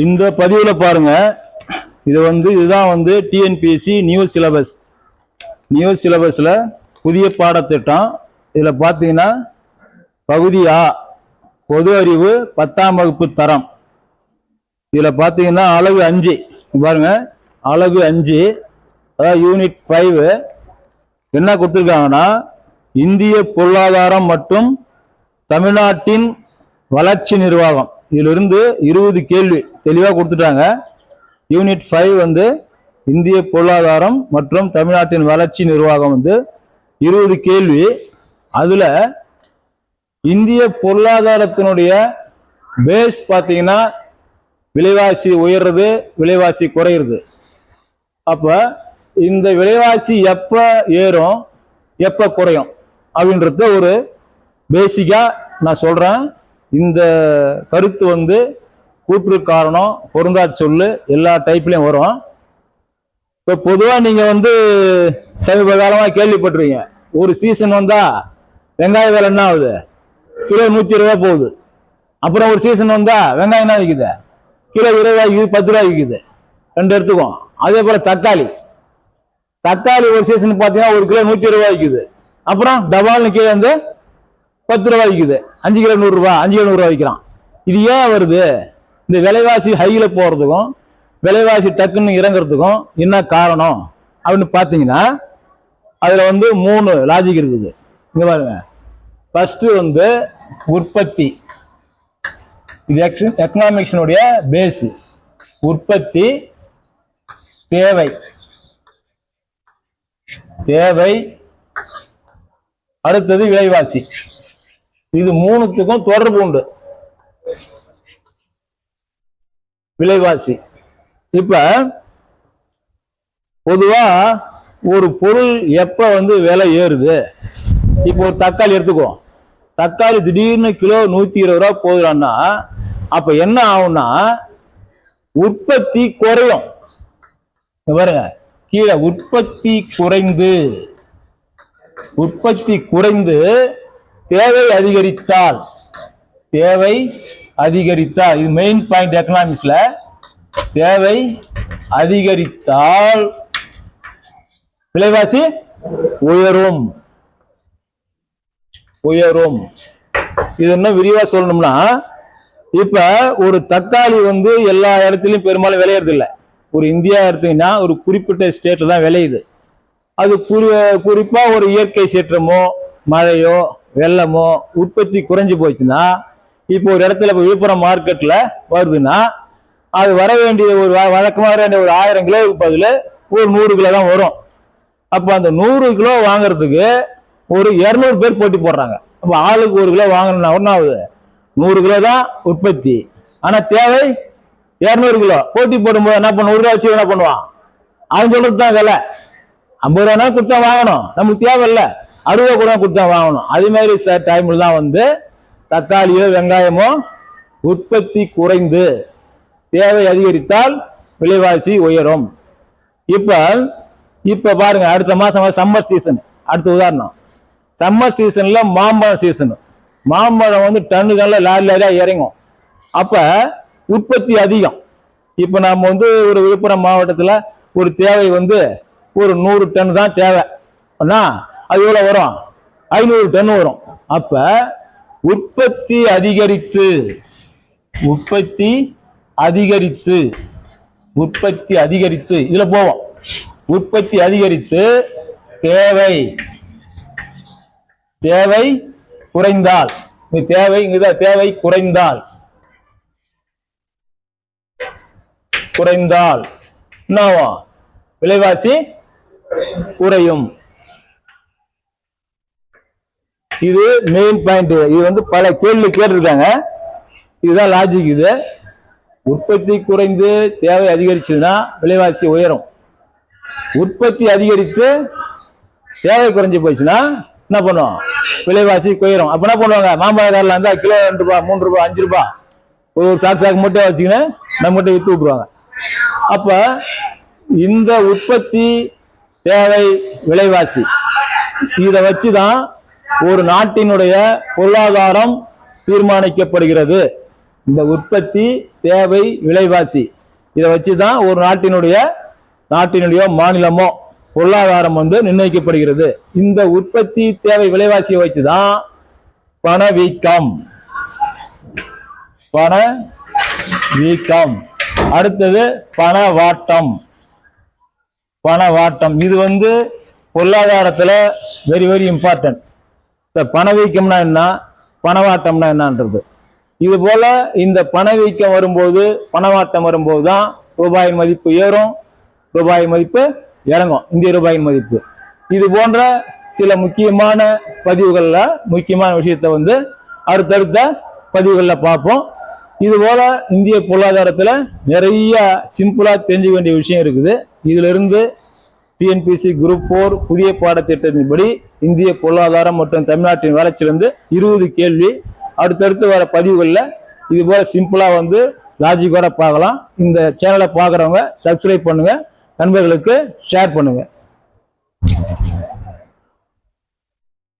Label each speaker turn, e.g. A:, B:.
A: இந்த பதிவில் பாருங்க. இது வந்து இதுதான் வந்து டிஎன்பிஎஸ்சி நியூ சிலபஸ் நியூ சிலபஸில் புதிய பாடத்திட்டம். இதில் பார்த்தீங்கன்னா பகுதி ஆ பொது அறிவு பத்தாம் வகுப்பு தரம். இதில் பார்த்தீங்கன்னா அழகு அஞ்சு. பாருங்க அழகு அஞ்சு அதாவது யூனிட் ஃபைவ் என்ன கொடுத்துருக்காங்கன்னா இந்திய பொருளாதாரம் மற்றும் தமிழ்நாட்டின் வளர்ச்சி நிர்வாகம். இதிலிருந்து இருபது கேள்வி. தெளிவாக கொடுத்துட்டாங்க. யூனிட் ஃபைவ் வந்து இந்திய பொருளாதாரம் மற்றும் தமிழ்நாட்டின் வளர்ச்சி நிர்வாகம் வந்து இருபது கேள்வி. அதில் இந்திய பொருளாதாரத்தினுடைய பேஸ் பார்த்தீங்கன்னா விலைவாசி உயர்றது விலைவாசி குறையிறது. அப்போ இந்த விலைவாசி எப்போ ஏறும் எப்போ குறையும் அப்படின்றத ஒரு பேசிக்காக நான் சொல்கிறேன் இந்த கருத்து வந்து கூற்று காரணம் பொருந்தா சொல்லு எல்லா டைப்லையும் வரும். இப்போ பொதுவாக நீங்கள் வந்து சமீப காலமாக கேள்விப்பட்டிருக்கீங்க. ஒரு சீசன் வந்தால் வெங்காய விலை என்ன ஆகுது? கிலோ நூற்றி இருபதா போகுது. அப்புறம் ஒரு சீசன் வந்தால் வெங்காயம் என்ன விற்குது கிலோ இருபது ரூபா விற்குது பத்து ரூபாய் விற்குது ரெண்டு எடுத்துக்கும் அதே போல் தக்காளி. தக்காளி ஒரு சீசன் பார்த்தீங்கன்னா ஒரு கிலோ நூற்றி இருபது ரூபாய் விற்குது அப்புறம் டபால்னு கீழே வந்து பத்து ரூபா விற்குது அஞ்சு கிலோ நூறுரூவா அஞ்சு கிலோ நூறுரூவா விற்கிறான் இது ஏன் வருது? இந்த விலைவாசி ஹையில் போகிறதுக்கும் விலைவாசி டக்குன்னு இறங்குறதுக்கும் என்ன காரணம்? அப்படின்னு பார்த்தீங்கன்னா அதில் வந்து மூணு லாஜிக் இருக்குது. இங்கே பாருங்க. ஃபஸ்ட்டு வந்து உற்பத்தி. இது எக்கனாமிக்ஸினுடைய பேஸு உற்பத்தி தேவை. தேவை. அடுத்தது விலைவாசி. இது மூணுத்துக்கும் தொடர்பு உண்டு. விலைவாசி. இப்ப பொதுவா ஒரு பொருள் எப்ப வந்து விலை ஏறுது? இப்போ ஒரு தக்காளி எடுத்துக்குவோம். தக்காளி திடீர்னு கிலோ நூத்தி இருபது ரூபா போகுதுன்னா அப்ப என்ன ஆகும்னா உற்பத்தி குறையும். பாருங்க. கீழே உற்பத்தி குறைந்து உற்பத்தி குறைந்து தேவை அதிகரித்தால் தேவை அதிகரித்தால் இது மெயின் பாயிண்ட் எக்கனாமிக்ஸ்ல தேவை அதிகரித்தால் விலைவாசி உயரும். உயரும். இது என்ன விரிவா சொல்லணும்னா இப்ப ஒரு தக்காளி வந்து எல்லா இடத்துலயும் பெரும்பாலும் விளையறது இல்லை ஒரு இந்தியா எடுத்தீங்கன்னா ஒரு குறிப்பிட்ட ஸ்டேட்ல தான் விளையுது. அது குறி குறிப்பா ஒரு இயற்கை சீற்றமோ மழையோ வெள்ளமோ உற்பத்தி குறைஞ்சு போச்சுன்னா இப்போ ஒரு இடத்துல இப்போ விழுப்புரம் மார்க்கெட்டில் வருதுன்னா அது வர வேண்டிய ஒரு வ- வர வேண்டிய ஒரு ஆயிரம் கிலோவுக்கு பதில் ஒரு நூறு கிலோ தான் வரும். அப்போ அந்த நூறு கிலோ வாங்குறதுக்கு ஒரு இரநூறு பேர் போட்டி போடுறாங்க. அப்போ ஆளுக்கு ஒரு கிலோ வாங்கணும்னா ஒன்றும் ஆகுது? நூறு கிலோ தான் உற்பத்தி. ஆனால் தேவை இரநூறு கிலோ. போட்டி போடும்போது என்ன பண்ண ஒரு ரூபா வச்சு என்ன பண்ணுவான்? அவன் சொல்றது தான் விலை. ஐம்பது ரூபா கொடுத்தா வாங்கணும். நமக்கு தேவையில்ல. அறுபது கூட கொடுத்தா வாங்கணும். அதே மாதிரி சார் டைமில் தான் வந்து தக்காளியோ வெங்காயமோ உற்பத்தி குறைந்து தேவை அதிகரித்தால் விலைவாசி உயரும். இப்போ இப்போ பாருங்க அடுத்த மாசம் சம்மர் சீசன் அடுத்த உதாரணம். சம்மர் சீசன்ல மாம்பழம் சீசன் மாம்பழம் வந்து டன்னுகள்ல லாரி லாரியாக இறங்கும். அப்போ உற்பத்தி அதிகம். இப்போ நாம் வந்து ஒரு விழுப்புரம் மாவட்டத்தில் ஒரு தேவை வந்து ஒரு நூறு டன் தான் தேவை. அண்ணா அது எவ்வளோ வரும்? ஐநூறு டன் வரும். அப்போ உற்பத்தி அதிகரித்து உற்பத்தி அதிகரித்து உற்பத்தி அதிகரித்து இதுல போவோம். உற்பத்தி அதிகரித்து தேவை தேவை குறைந்தால் இங்க தேவை தேவை குறைந்தால் குறைந்தால் என்னவா? விலைவாசி குறையும். இது மெயின் பாயிண்ட் இது வந்து பல கேள்வி கேட்டிருக்காங்க. இதுதான் லாஜிக் இது. உற்பத்தி குறைந்து தேவை அதிகரிச்சதுன்னா விலைவாசி உயரும். உற்பத்தி அதிகரித்து தேவை குறைஞ்சு போச்சுன்னா என்ன பண்ணுவோம்? விலைவாசி குயரும். அப்ப என்ன பண்ணுவாங்க? மாம்பழக்காரில் இருந்தா கிலோ ரெண்டு ரூபா மூணு ரூபா அஞ்சு ரூபா. ஒரு சாக்கு சாக்கு மூட்டை வச்சுக்கின்னு நம்ம மட்டும் வித்து விட்டுருவாங்க. அப்ப இந்த உற்பத்தி தேவை விலைவாசி. இதை வச்சுதான் ஒரு நாட்டினுடைய பொருளாதாரம் தீர்மானிக்கப்படுகிறது. இந்த உற்பத்தி தேவை விலைவாசி இதை வச்சு தான் ஒரு நாட்டினுடைய நாட்டினுடைய மாநிலமோ பொருளாதாரம் வந்து நிர்ணயிக்கப்படுகிறது. இந்த உற்பத்தி தேவை விலைவாசியை வச்சு தான் பணவீக்கம் பண வீக்கம். அடுத்தது பணவாட்டம் பணவாட்டம் இது வந்து பொருளாதாரத்தில் வெரி வெரி இம்பார்ட்டன்ட் இந்த பணவீக்கம்னா என்ன? பணவாட்டம்னா என்னன்றது. இது போல இந்த பணவீக்கம் வரும்போது பணவாட்டம் வரும்போது தான் ரூபாயின் மதிப்பு ஏறும் ரூபாய் மதிப்பு இறங்கும். இந்திய ரூபாயின் மதிப்பு. இது போன்ற சில முக்கியமான பதிவுகளில் முக்கியமான விஷயத்தை வந்து அடுத்தடுத்த பதிவுகளில் பார்ப்போம். இது போல இந்திய பொருளாதாரத்தில் நிறைய சிம்பிளாக தெரிஞ்சுக்க வேண்டிய விஷயம் இருக்குது. இதிலிருந்து டிஎன்பிசி குரூப் போர் புதிய பாடத்திட்டத்தின்படி இந்திய பொருளாதாரம் மற்றும் தமிழ்நாட்டின் வளர்ச்சியிலிருந்து இருபது கேள்வி. அடுத்தடுத்து வர பதிவுகளில் இது போல சிம்பிளாக வந்து லாஜிக்கோட பார்க்கலாம். இந்த சேனலை பார்க்குறவங்க சப்ஸ்கிரைப் பண்ணுங்கள் நண்பர்களுக்கு ஷேர் பண்ணுங்கள்